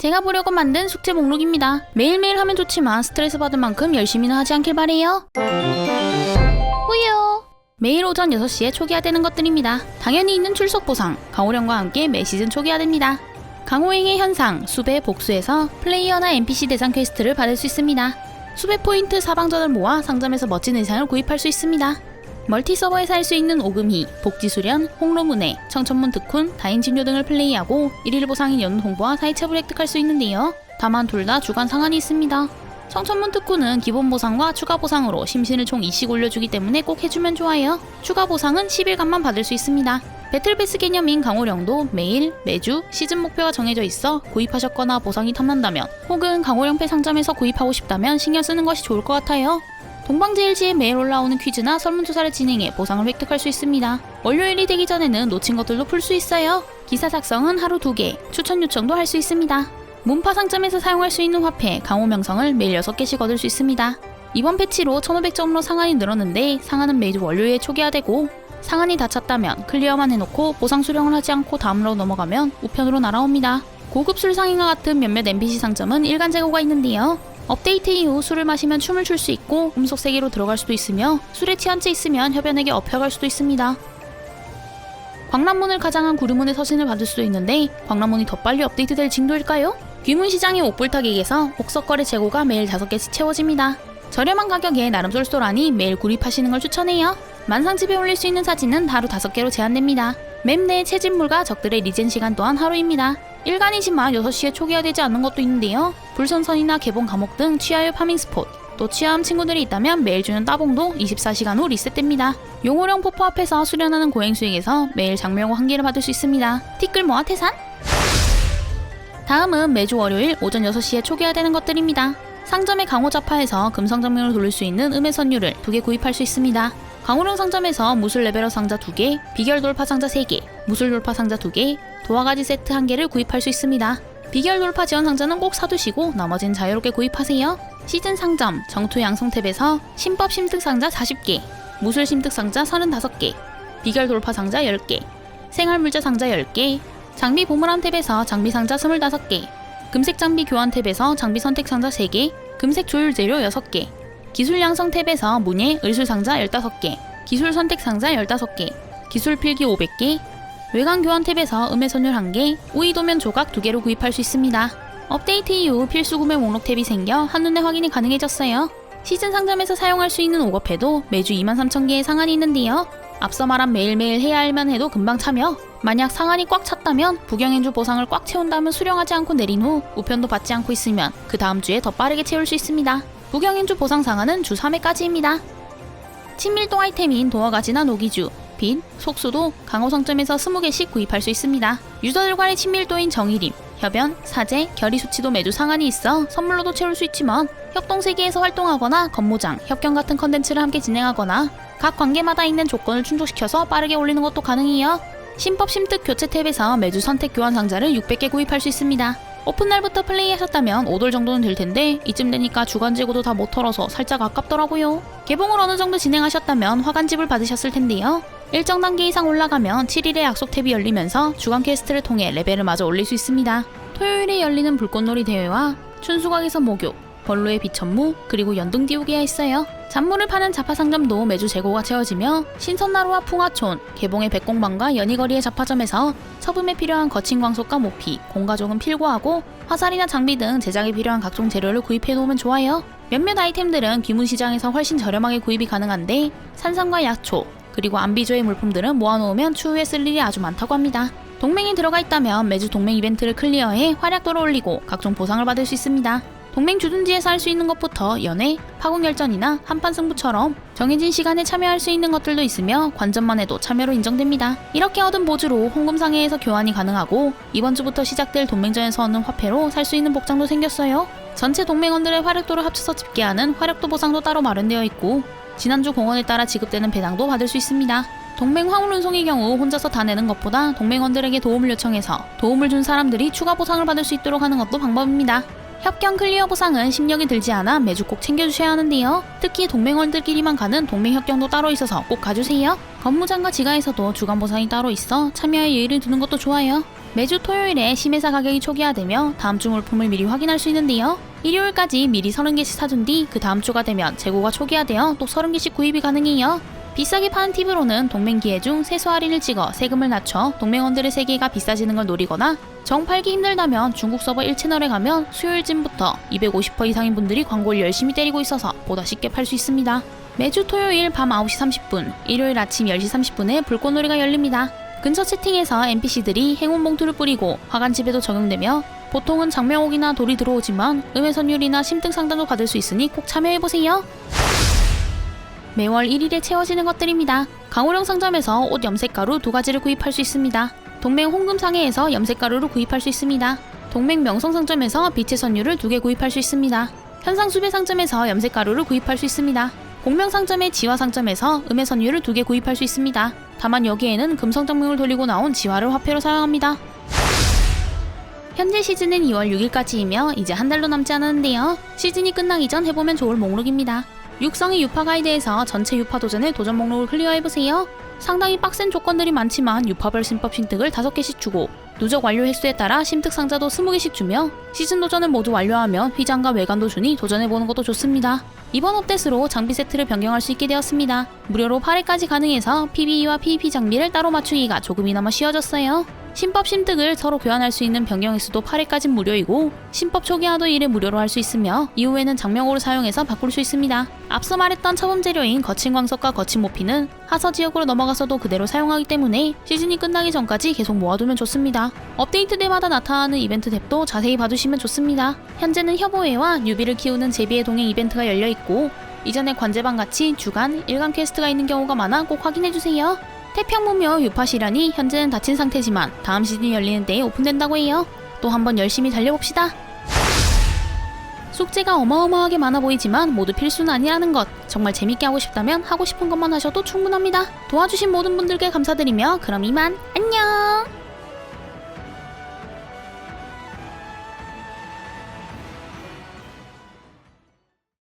제가 보려고 만든 숙제 목록입니다. 매일매일 하면 좋지만 스트레스 받을 만큼 열심히는 하지 않길 바래요. 후요. 매일 오전 6시에 초기화되는 것들입니다. 당연히 있는 출석 보상, 강호령과 함께 매 시즌 초기화됩니다. 강호행의 현상, 수배 복수에서 플레이어나 NPC 대상 퀘스트를 받을 수 있습니다. 수배 포인트 사방전을 모아 상점에서 멋진 의상을 구입할 수 있습니다. 멀티 서버에서 할 수 있는 오금희, 복지수련, 홍로문회, 청천문 득훈, 다인진료 등을 플레이하고 일일 보상인 연운 홍보와 사이첩을 획득할 수 있는데요. 다만 둘 다 주간 상한이 있습니다. 청천문 특구는 기본 보상과 추가 보상으로 심신을 총 2씩 올려주기 때문에 꼭 해주면 좋아요. 추가 보상은 10일간만 받을 수 있습니다. 배틀패스 개념인 강호령도 매일, 매주 시즌 목표가 정해져 있어 구입하셨거나 보상이 탐난다면 혹은 강호령패 상점에서 구입하고 싶다면 신경 쓰는 것이 좋을 것 같아요. 동방제일지에 매일 올라오는 퀴즈나 설문조사를 진행해 보상을 획득할 수 있습니다. 월요일이 되기 전에는 놓친 것들도 풀 수 있어요. 기사 작성은 하루 2개, 추천 요청도 할 수 있습니다. 문파 상점에서 사용할 수 있는 화폐, 강호 명성을 매일 6개씩 얻을 수 있습니다. 이번 패치로 1500점으로 상한이 늘었는데 상한은 매주 월요일에 초기화되고 상한이 다 찼다면 클리어만 해놓고 보상 수령을 하지 않고 다음으로 넘어가면 우편으로 날아옵니다. 고급 술 상인과 같은 몇몇 NPC 상점은 일간 재고가 있는데요. 업데이트 이후 술을 마시면 춤을 출 수 있고 음속 세계로 들어갈 수도 있으며 술에 취한 채 있으면 협연에게 업혀갈 수도 있습니다. 광란문을 가장한 구르문의 서신을 받을 수도 있는데 광란문이 더 빨리 업데이트될 징조일까요? 귀문시장의 옥불타객에서 옥석거래 재고가 매일 5개씩 채워집니다. 저렴한 가격에 나름 쏠쏠하니 매일 구입하시는 걸 추천해요. 만상집에 올릴 수 있는 사진은 하루 5개로 제한됩니다. 맵 내 채집물과 적들의 리젠 시간 또한 하루입니다. 일간이지만 6시에 초기화되지 않는 것도 있는데요. 불선선이나 개봉 감옥 등 취하유 파밍 스폿, 또 취하함 친구들이 있다면 매일 주는 따봉도 24시간 후 리셋됩니다. 용호령 폭포 앞에서 수련하는 고행 수익에서 매일 장명호 한 개를 받을 수 있습니다. 티끌 모아 태산? 다음은 매주 월요일 오전 6시에 초기화되는 것들입니다. 상점의 강호자파에서 금상장면을 돌릴 수 있는 음의 선율을 2개 구입할 수 있습니다. 강호령 상점에서 무술 레벨업 상자 2개, 비결 돌파 상자 3개, 무술 돌파 상자 2개, 도화가지 세트 1개를 구입할 수 있습니다. 비결 돌파 지원 상자는 꼭 사두시고 나머지는 자유롭게 구입하세요. 시즌 상점 정투 양성 탭에서 신법 심득 상자 40개, 무술 심득 상자 35개, 비결 돌파 상자 10개, 생활 물자 상자 10개, 장비 보물함 탭에서 장비 상자 25개, 금색 장비 교환 탭에서 장비 선택 상자 3개, 금색 조율 재료 6개, 기술 양성 탭에서 문예 의술 상자 15개, 기술 선택 상자 15개, 기술 필기 500개, 외관 교환 탭에서 음의 선율 1개, 우이 도면 조각 2개로 구입할 수 있습니다. 업데이트 이후 필수 구매 목록 탭이 생겨 한눈에 확인이 가능해졌어요. 시즌 상점에서 사용할 수 있는 오거패도 매주 23,000개의 상한이 있는데요. 앞서 말한 매일매일 해야 할 만 해도 금방 차며 만약 상한이 꽉 찼다면 부경연주 보상을 꽉 채운 다음은 수령하지 않고 내린 후 우편도 받지 않고 있으면 그 다음 주에 더 빠르게 채울 수 있습니다. 부경연주 보상 상한은 주 3회까지입니다. 친밀도 아이템인 도어가지나 노기주, 빛, 속수도 강호 성점에서 20개씩 구입할 수 있습니다. 유저들과의 친밀도인 정의림, 협연, 사제, 결의 수치도 매주 상한이 있어 선물로도 채울 수 있지만 협동세계에서 활동하거나 건모장, 협경 같은 컨텐츠를 함께 진행하거나 각 관계마다 있는 조건을 충족시켜서 빠르게 올리는 것도 가능해요. 신법 심득 교체 탭에서 매주 선택 교환 상자를 600개 구입할 수 있습니다. 오픈날부터 플레이하셨다면 5돌 정도는 될 텐데 이쯤 되니까 주간 재고도 다 못 털어서 살짝 아깝더라고요. 개봉을 어느 정도 진행하셨다면 화간집을 받으셨을 텐데요. 일정 단계 이상 올라가면 7일에 약속 탭이 열리면서 주간 퀘스트를 통해 레벨을 마저 올릴 수 있습니다. 토요일에 열리는 불꽃놀이 대회와 춘수각에서 목욕, 벌로의 비천무, 그리고 연등 띄우기가 있어요. 잔물을 파는 자파 상점도 매주 재고가 채워지며 신선나루와 풍화촌, 개봉의 백공방과 연희거리의 자파점에서 서품에 필요한 거친 광속과 모피, 공가종은 필고하고 화살이나 장비 등 제작에 필요한 각종 재료를 구입해 놓으면 좋아요. 몇몇 아이템들은 귀문시장에서 훨씬 저렴하게 구입이 가능한데 산삼과 약초, 그리고 안비조의 물품들은 모아놓으면 추후에 쓸 일이 아주 많다고 합니다. 동맹이 들어가 있다면 매주 동맹 이벤트를 클리어해 활약도를 올리고 각종 보상을 받을 수 있습니다. 동맹 주둔지에서 할 수 있는 것부터 연애, 파국열전이나 한판 승부처럼 정해진 시간에 참여할 수 있는 것들도 있으며 관전만 해도 참여로 인정됩니다. 이렇게 얻은 보주로 홍금상해에서 교환이 가능하고 이번 주부터 시작될 동맹전에서 얻는 화폐로 살 수 있는 복장도 생겼어요. 전체 동맹원들의 활약도를 합쳐서 집계하는 활약도 보상도 따로 마련되어 있고 지난주 공원에 따라 지급되는 배당도 받을 수 있습니다. 동맹 화물 운송의 경우 혼자서 다 내는 것보다 동맹원들에게 도움을 요청해서 도움을 준 사람들이 추가 보상을 받을 수 있도록 하는 것도 방법입니다. 협경 클리어 보상은 심력이 들지 않아 매주 꼭 챙겨주셔야 하는데요. 특히 동맹원들끼리만 가는 동맹 협경도 따로 있어서 꼭 가주세요. 건무장과 지가에서도 주간 보상이 따로 있어 참여에 예의를 두는 것도 좋아요. 매주 토요일에 심해사 가격이 초기화되며 다음 주 물품을 미리 확인할 수 있는데요. 일요일까지 미리 30개씩 사둔 뒤 그 다음 주가 되면 재고가 초기화되어 또 30개씩 구입이 가능해요. 비싸게 파는 팁으로는 동맹 기회 중 세수 할인을 찍어 세금을 낮춰 동맹원들의 세계가 비싸지는 걸 노리거나 정 팔기 힘들다면 중국 서버 1채널에 가면 수요일쯤부터 250% 이상인 분들이 광고를 열심히 때리고 있어서 보다 쉽게 팔 수 있습니다. 매주 토요일 밤 9시 30분, 일요일 아침 10시 30분에 불꽃놀이가 열립니다. 근처 채팅에서 NPC들이 행운 봉투를 뿌리고 화관집에도 적용되며 보통은 장명옥이나 돌이 들어오지만 음의 선율이나 심등 상담도 받을 수 있으니 꼭 참여해보세요. 매월 1일에 채워지는 것들입니다. 강호령 상점에서 옷 염색가루 두 가지를 구입할 수 있습니다. 동맹 홍금상해에서 염색가루를 구입할 수 있습니다. 동맹 명성상점에서 빛의 선율을 두 개 구입할 수 있습니다. 현상수배 상점에서 염색가루를 구입할 수 있습니다. 공명상점의 지화상점에서 음의 선율을 두 개 구입할 수 있습니다. 다만 여기에는 금성정명을 돌리고 나온 지화를 화폐로 사용합니다. 현재 시즌은 2월 6일까지이며 이제 한 달도 남지 않았는데요. 시즌이 끝나기 전 해보면 좋을 목록입니다. 육성의 유파 가이드에서 전체 유파 도전의 도전 목록을 클리어해보세요. 상당히 빡센 조건들이 많지만 유파별 신법 신특을 5개씩 주고 누적 완료 횟수에 따라 심특 상자도 20개씩 주며 시즌 도전을 모두 완료하면 휘장과 외관도 주니 도전해보는 것도 좋습니다. 이번 업데이트로 장비 세트를 변경할 수 있게 되었습니다. 무료로 8회까지 가능해서 PVE와 PVP 장비를 따로 맞추기가 조금이나마 쉬워졌어요. 신법 심득을 서로 교환할 수 있는 변경 횟수도 8회까지 무료이고 신법 초기화도 1회 무료로 할 수 있으며 이후에는 장명호를 사용해서 바꿀 수 있습니다. 앞서 말했던 처분 재료인 거친 광석과 거친 모피는 하서 지역으로 넘어가서도 그대로 사용하기 때문에 시즌이 끝나기 전까지 계속 모아두면 좋습니다. 업데이트 때마다 나타나는 이벤트 탭도 자세히 봐주시면 좋습니다. 현재는 협오회와 뉴비를 키우는 제비의 동행 이벤트가 열려 있고 이전에 관제방 같이 주간, 일간 퀘스트가 있는 경우가 많아 꼭 확인해주세요. 태평무묘 유파시란이 현재는 닫힌 상태지만 다음 시즌이 열리는 때에 오픈된다고 해요. 또 한번 열심히 달려봅시다. 숙제가 어마어마하게 많아 보이지만 모두 필수는 아니라는 것. 정말 재밌게 하고 싶다면 하고 싶은 것만 하셔도 충분합니다. 도와주신 모든 분들께 감사드리며 그럼 이만 안녕!